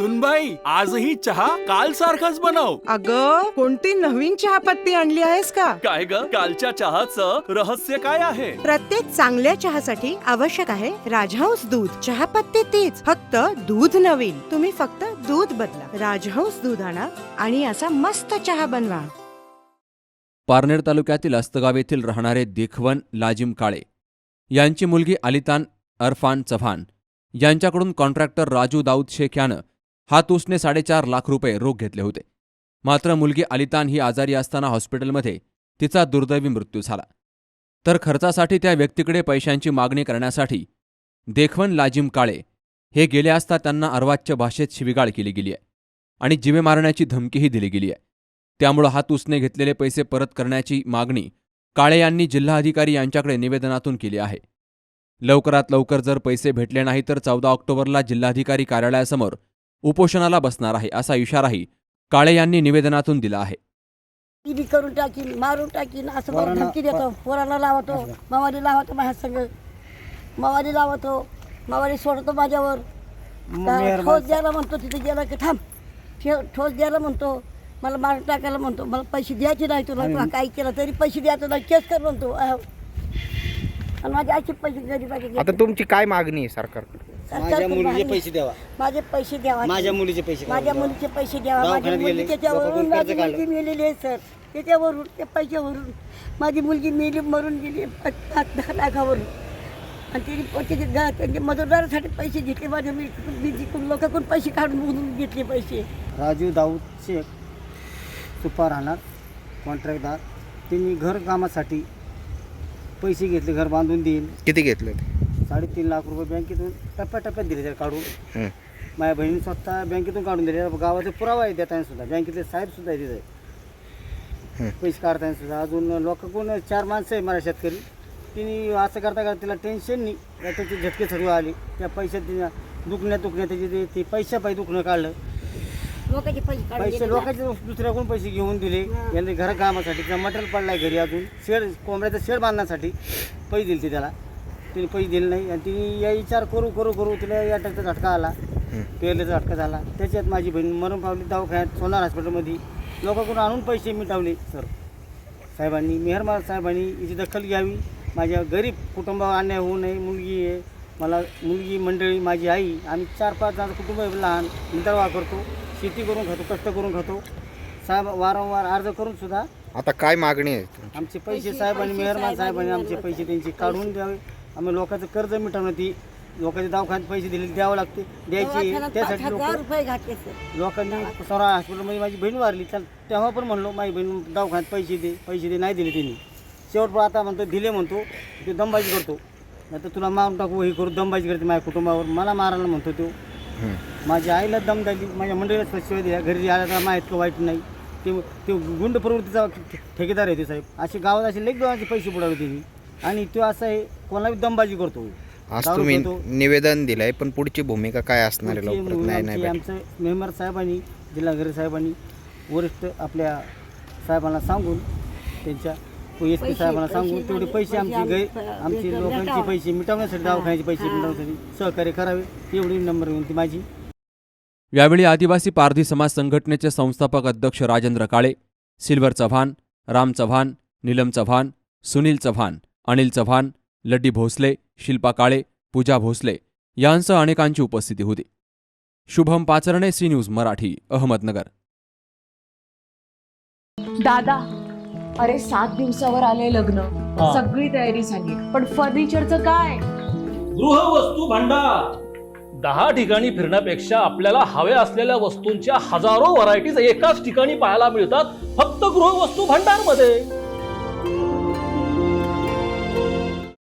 सुनबाई आजही चहा काल सारखाच बनव. अग कोणती नवीन चहापत्ती आणली आहेस का? काय ग? कालच्या चहाचं रहस्य काय आहे? प्रत्येक चांगल्या चहासाठी आवश्यक आहे राजहंस दूध. चहापत्ती तीच फक्त दूध नवीन. तुम्ही फक्त दूध बदला. राजहंस दूध आणा आणि असा मस्त चहा बनवा. पारनेर तालुक्यातील अस्तगाव येथील राहणारे देखवन लाजिम काळे यांची मुलगी अलितान अरफान चव्हाण यांच्याकडून कॉन्ट्रॅक्टर राजू दाऊद शेख यानं हातूसने साडेचार लाख रुपये रोख घेतले होते. मात्र मुलगी अलितान ही आजारी असताना हॉस्पिटलमध्ये तिचा दुर्दैवी मृत्यू झाला. तर खर्चासाठी त्या व्यक्तीकडे पैशांची मागणी करण्यासाठी देखवन लाजिम काळे हे गेले असता त्यांना अर्वाच्य भाषेत शिविगाळ केली गेली आहे आणि जिवे मारण्याची धमकीही दिली गेली आहे. त्यामुळं हातूसने घेतलेले पैसे परत करण्याची मागणी काळे यांनी जिल्हाधिकारी यांच्याकडे निवेदनातून केली आहे. लवकरात लवकर जर पैसे भेटले नाही तर चौदा ऑक्टोबरला जिल्हाधिकारी कार्यालयासमोर उपोषणाला बसणार आहे असा इशाराही काळे यांनी निवेदनातून दिला आहे. ती बी करून टाकीन मारून टाकीन असं मला धमकी देतो. पोराला लावतो मावाली लावतो माझ्या संग मावाली लावतो मावाली सोडतो माझ्यावर. का ठोस द्यायला म्हणतो तिथे गेला की थांब. ठे- ठोस द्यायला म्हणतो मला मारून टाकायला म्हणतो मला पैसे द्यायचे नाही तुला तुला काही केलं तरी पैसे द्यायचं नाही केस कर म्हणतो. अहो. आणि माझे असे पैसे गरीबाचे आता. तुमची काय मागणी आहे सरकारकडे माझ्या मुलीचे पैसे द्यावा. माझे पैसे द्यावा. माझ्या मुलीचे पैसे माझ्या. मुलीचे पैसे द्यावा. माझी दवाखान्यात मुलगी त्याच्यावरून माझी. मुलगी मेलेली आहे सर. त्याच्यावरून त्या पैशावरून. माझी मुलगी मेली मरून गेली पाच पाच दहा लाखावरून. आणि तिने त्याचे गा- त्यांच्या मजुरदारासाठी पैसे घेतले. माझ्या मी मी जिकडून लोकांकडून पैसे काढून उधळून घेतले पैसे. राजू दाऊद शेख सुपा राहणार कॉन्ट्रॅक्टदार त्यांनी घर कामासाठी पैसे घेतले घर बांधून देईल किती घेतले? ते साडेतीन लाख रुपये बँकेतून टप्प्याटप्प्यात दिले त्याला काढून. हं. माझ्या बहिणीने स्वतः बँकेतून काढून दिले. गावाचे पुरावा आहे देताना सुद्धा बँकेतले साहेब सुद्धा आहे हं. तिथे पैसे काढताना सुद्धा अजून लोकांकडून चार माणसं आहे मला शेतकरी. तिने असं करता करता तिला टेन्शन नाही. का त्याचे झटके सर्व आले. त्या पैशात तिने दुखण्यात दुखण्यात त्याचे ते- ते पैशा पायी दुखणं काढलं. लोकांचे पैसे काढून पैसे घेतले. लोकांचे दुसऱ्याकडून पैसे घेऊन दिले? यांनी घर कामासाठी तिला मटेरियल पडलाय घरी अजून. शेड कोंबड्याचं शेड बांधण्यासाठी पैसे दिले ते त्याला. तिने पैसे दिले नाही. आणि तिने या विचार करू करू करू तिला या टाकचा झटका आला. पेरलेचा झटका झाला. त्याच्यात माझी बहीण मरण पावली दवाखान्यात सोनार हॉस्पिटलमध्ये. लोकांकडून आणून पैसे मिटवले सर. साहेबांनी मेहरबान साहेबांनी याची दखल घ्यावी. माझ्या गरीब कुटुंबावर अन्याय होऊ नये. मुलगी आहे. मला मुलगी मंडळी माझी आई. आम्ही चार पाच जण कुटुंब आहे. लहान निदर्वा करतो शेती करून खातो कष्ट करून खातो. साहेब वारंवार अर्ज करून सुद्धा आता काय मागणी आहे? आमचे पैसे साहेबांनी मेहरबान साहेबांनी आमचे पैसे त्यांचे काढून द्यावे. आम्ही लोकांचं कर्ज मिटवणं ती लोकांच्या दवाखान्यात पैसे दिले द्यावं लागते द्यायचे दवाखान्यात पाच त्यासाठी हजार लोक रुपये घातले सर. लोकांनी सोरा हॉस्पिटलमध्ये माझी बहीण वारली त्या तेव्हा पण म्हणलो माझी बहीण दवाखान्यात पैसे दे पैसे दे नाही दिले त्यांनी शेवट पण आता म्हणतो दिले म्हणतो ते दमबाजी करतो. नाही तर तुला मारून टाकू हे करू दमबाजी करते माझ्या कुटुंबावर. मला मारायला म्हणतो तो. हं. माझ्या आईला दम दिली माझ्या मंडळीला शिवाय दिल्या घरी आला तर माहीत का वाईट नाही. ते ते गुंड प्रवृत्तीचा ठे- ठेकेदार आहे ते साहेब. असे गावात असे लेख दोघांचे पैसे बुडवले त्यांनी आणि तो असं आहे कोणाला दमबाजी करतो आज दारू तुम्ही पितो. निवेदन दिलंय पण पुढची भूमिका काय असणार आहे पुढची लवकरात मोहीम नाही नाही आमची-. आमचं मेंबर साहेबांनी जिल्हाधिकारी साहेबांनी वरिष्ठ आपल्या साहेबांना सांगून त्यांच्या एस पी पैसे- साहेबांना पैसे सांगून तेवढे पैसे आमचे पैसे गै आम- आमचे. लोकांचे पैसे मिटवण्यासाठी दवाखान्याचे पैसे मिटवण्यासाठी सहकार्य करावे एवढी नंबर विनंती माझी यावेळी आदिवासी पारधी समाज संघटनेचे संस्थापक अध्यक्ष राजेंद्र काळे सिल्वर चव्हाण राम चव्हाण नीलम चव्हाण सुनील चव्हाण अनिल चव्हाण लड्डी भोसले शिल्पा काळे पूजा भोसले यांसह अनेकांची उपस्थिती होती. Shubham Pacharne C news Marathi Ahmednagar. दादा अरे सात दिवसावर आले लग्न. सगळी तयारी झाली. पण फर्निचरचं काय? गृहवस्तू भांडार. दहा ठिकाणी फिरण्यापेक्षा आपल्याला हव्या असलेल्या वस्तूंच्या हजारो व्हरायटीज एकाच ठिकाणी पाहायला मिळतात फक्त गृहवस्तू भांडारमध्ये